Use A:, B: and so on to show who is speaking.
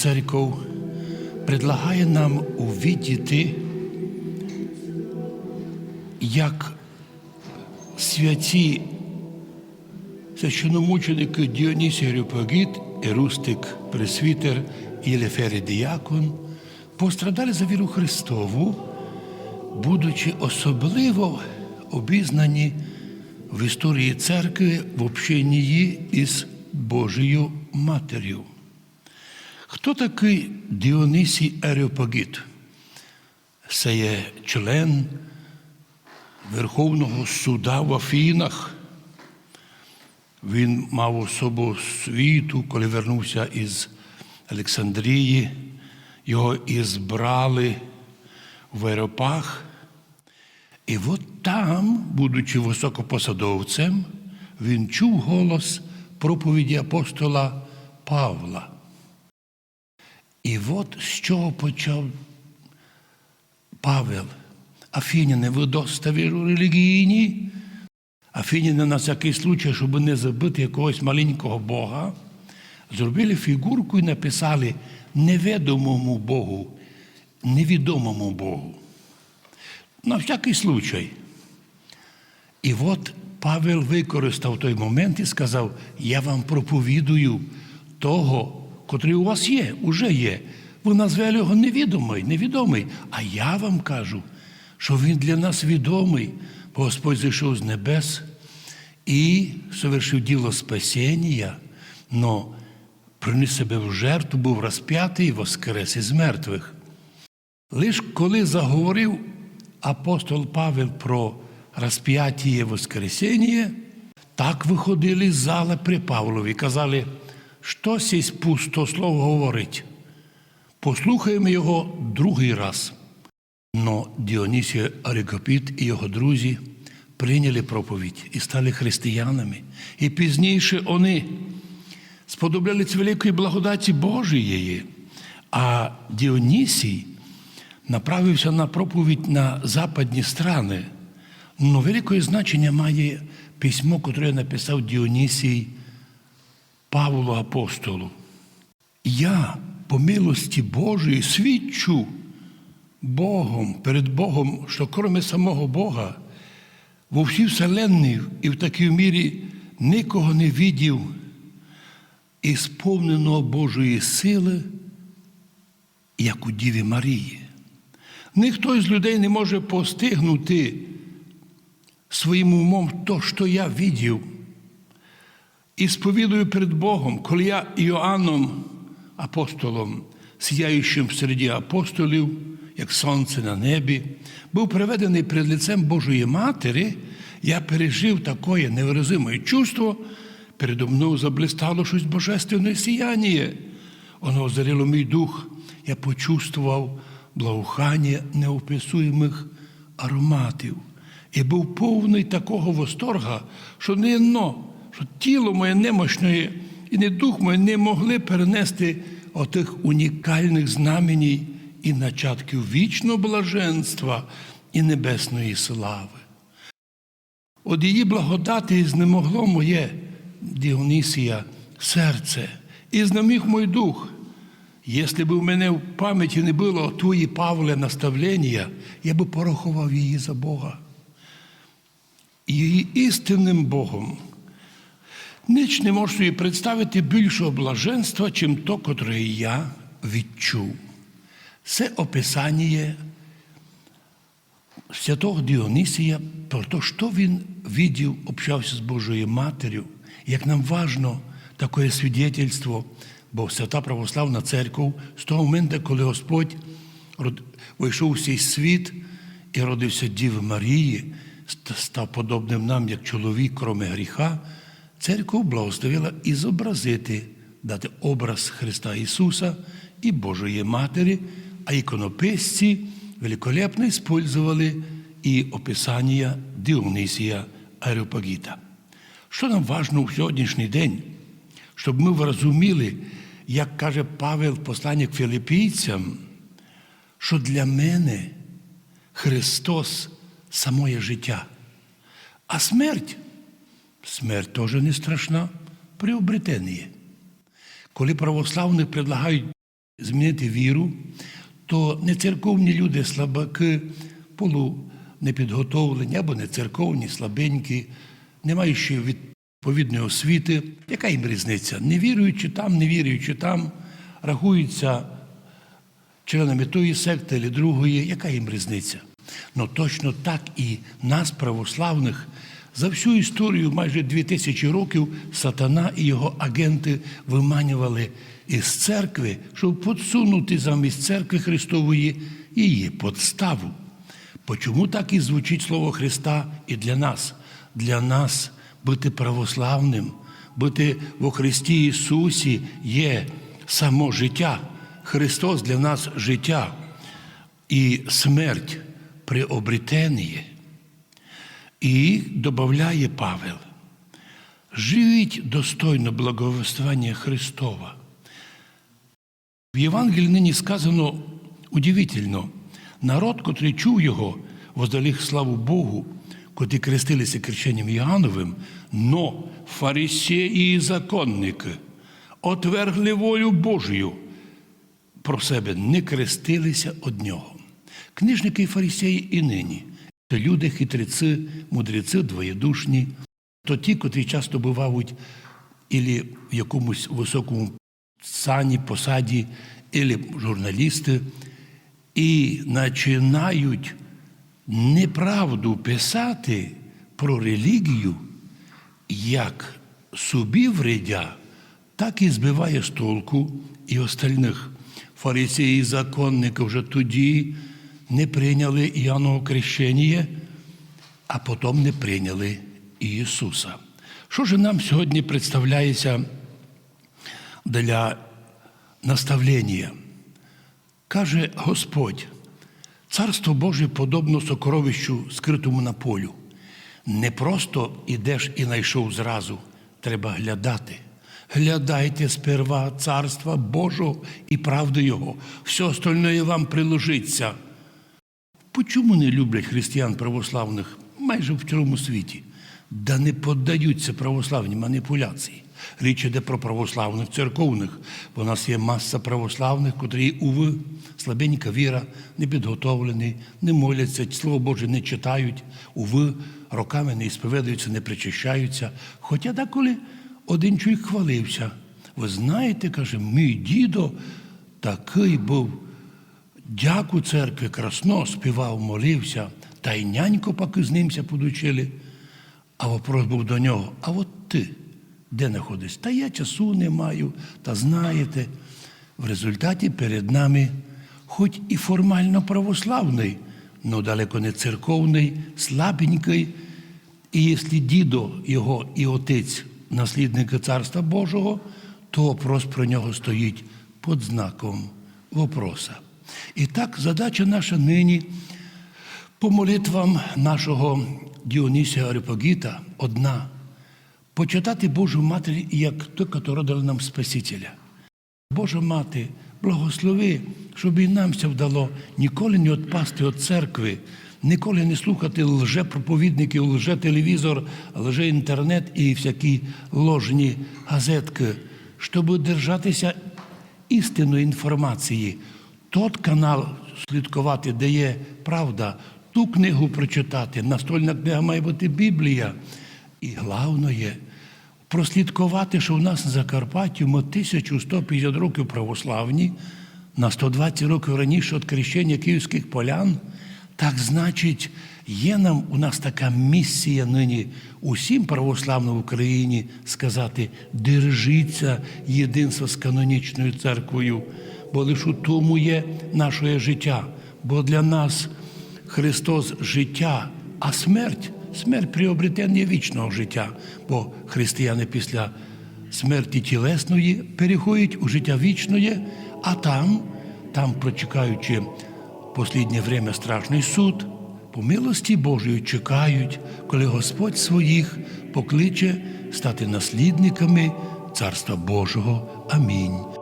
A: церков предлагає нам увидіти, як святі священомученики Діонісій Грюпагіт, Ерустик Пресвітер і Лефери Діакон пострадали за віру Христову, будучи особливо обізнані в історії церкви в общенні із Божою Матір'ю. Хто такий Діонисій Ареопагіт? Це є член Верховного суда в Афінах. Він мав особу світу, коли вернувся із Олександрії. Його ізбрали в Аеропах. І от там, будучи високопосадовцем, він чув голос проповіді апостола Павла. І от з чого почав Павел. Афіняни, ви доста релігійні. Афіняни на всякий случай, щоб не забити якогось маленького Бога, зробили фігурку і написали невідомому Богу, невідомому Богу. На всякий случай. І от Павел використав той момент і сказав: Я вам проповідую того, котрий у вас є, уже є. Ви назвали його невідомий, невідомий. А я вам кажу, що він для нас відомий, бо Господь зійшов з небес і совершив діло спасіння, но приніс себе в жертву, був розп'ятий і воскрес із мертвих. Лиш коли заговорив апостол Павел про розп'яття Воскресіння, так виходили з зала при Павлові, казали, що сісь пустослов говорить. Послухаємо його другий раз. Но Діонісій Арикопіт і його друзі прийняли проповідь і стали християнами. І пізніше вони сподобались великої благодаті Божої. А Діонісій направився на проповідь на западні страни. Но велике значення має письмо, яке написав Діонісій Павлу апостолу. Я по милості Божої свідчу Богом, перед Богом, що кроме самого Бога, во всій вселенні і в такій мірі нікого не видів і сповненого Божої сили, як у Діві Марії. Ніхто із людей не може постигнути своїм умом то, що я видів. І сповідую перед Богом, коли я Іоанном, апостолом, сіяючим серед апостолів, як сонце на небі, був приведений перед лицем Божої Матері, я пережив таке невиразиме чувство, передо мною заблистало щось божественне сіяння. Воно озарило мій дух, я почувствував благоухання неописуємих ароматів. І був повний такого восторга, що не но, що тіло моє немощне і не дух моє не могли перенести отих унікальних знаменій і начатків вічного блаженства і небесної слави. От її благодати знемогло моє Діонісія серце, і знеміг мій дух. Якщо б у мене в пам'яті не було твої Павле наставлення, я би порахував її за Бога. Її істинним Богом. Ніч не можу собі представити більшого блаженства, чим то, котре я відчув. Це описання святого Діонісія про те, що він видів, общався з Божою Матір'ю, як нам важно таке свідетельство, бо свята православна церква з того моменту, коли Господь вийшов у цей світ і родився Діви Марії, став подобним нам як чоловік, кроме гріха, церква благословила і зобразити, дати образ Христа Ісуса і Божої Матері, а іконописці великолепно использовали і описання Діонисія Ареопагіта. Що нам важно в сьогоднішній день, щоб ми розуміли, як каже Павел в посланні к філіпійцям, що для мене Христос самоє життя, а смерть, смерть теж не страшна, приобретення. Коли православних предлагають змінити віру, то не церковні люди, слабаки, полунепідготовлені або не церковні, слабенькі, не маючи відповідної освіти, яка їм різниця? Не віруючи там, не віруючи там, рахуються членами тої секти або другої, яка їм різниця? Ну точно так і нас, православних, за всю історію майже дві тисячі років сатана і його агенти виманювали із церкви, щоб подсунути замість церкви Христової її подставу. Почому так і звучить Слово Христа і для нас? Для нас бути православним, бути во Христі Ісусі є само життя. Христос для нас життя і смерть приобретеніє. І додає Павел, живіть достойно благовествування Христова. В Євангелії нині сказано удивительно, народ, котрий чув його, воздаліг славу Богу, котрі крестилися крещенням Іоанновим, но фарисеї і законники отвергли волю Божою, про себе не крестилися од нього. Книжники і фарисеї і нині то люди хитреці, мудреці, двоєдушні, то ті, котрі часто бувають ілі в якомусь високому сані, посаді, ілі журналісти, і починають неправду писати про релігію, як собі вредя, так і збиває з толку і остальних. Фарисеї і законники вже тоді не прийняли Іоаннове крещення, а потім не прийняли Ісуса. Що ж нам сьогодні представляється для наставлення? Каже Господь, Царство Боже подобно сокровищу, скритому на полю. Не просто ідеш і знайшов зразу, треба глядати. Глядайте сперва царства Божого і правди Його. Все остальне вам приложиться. Почому не люблять християн православних майже в цілому світі? Да не поддаються православні маніпуляції. Річ іде про православних церковних. Бо у нас є маса православних, котрі, уви, слабенька віра, не підготовлені, не моляться, Слово Боже не читають, уви, роками не сповідаються, не причащаються. Хоча деколи один чоловік хвалився. Ви знаєте, каже, мій дідо такий був. Дяку церкві красно співав, молився, та й нянько поки з нимся подучили. А вопрос був до нього: а от ти де знаходишся? Та я часу не маю, та знаєте. В результаті перед нами, хоч і формально православний, але далеко не церковний, слабенький. І якщо дідо його і отець, наслідники Царства Божого, то вопрос про нього стоїть під знаком вопроса. І так, задача наша нині по молитвам нашого Діонісія Арипагіта одна почитати Божу Матері як ту, яка родила нам Спасителя. Божа мати, благослови, щоб і нам це вдало ніколи не відпасти від церкви, ніколи не слухати лже-проповідників, лже-телевізор, лже-інтернет і всякі ложні газетки, щоб держатися істинної інформації. Тот канал слідкувати, де є правда, ту книгу прочитати. Настольна книга має бути Біблія. І головне прослідкувати, що в нас на Закарпатті ми 1150 років православні, на 120 років раніше від крещення київських полян. Так значить, є нам у нас така місія нині усім православним в Україні сказати: держіться єдинства з канонічною церквою, бо лише у тому є наше життя. Бо для нас Христос життя, а смерть смерть приобретення вічного життя, бо християни після смерті тілесної переходять у життя вічне, а там, там прочекаючи посліднє время страшний суд, по милості Божої чекають, коли Господь своїх покличе стати наслідниками Царства Божого. Амінь.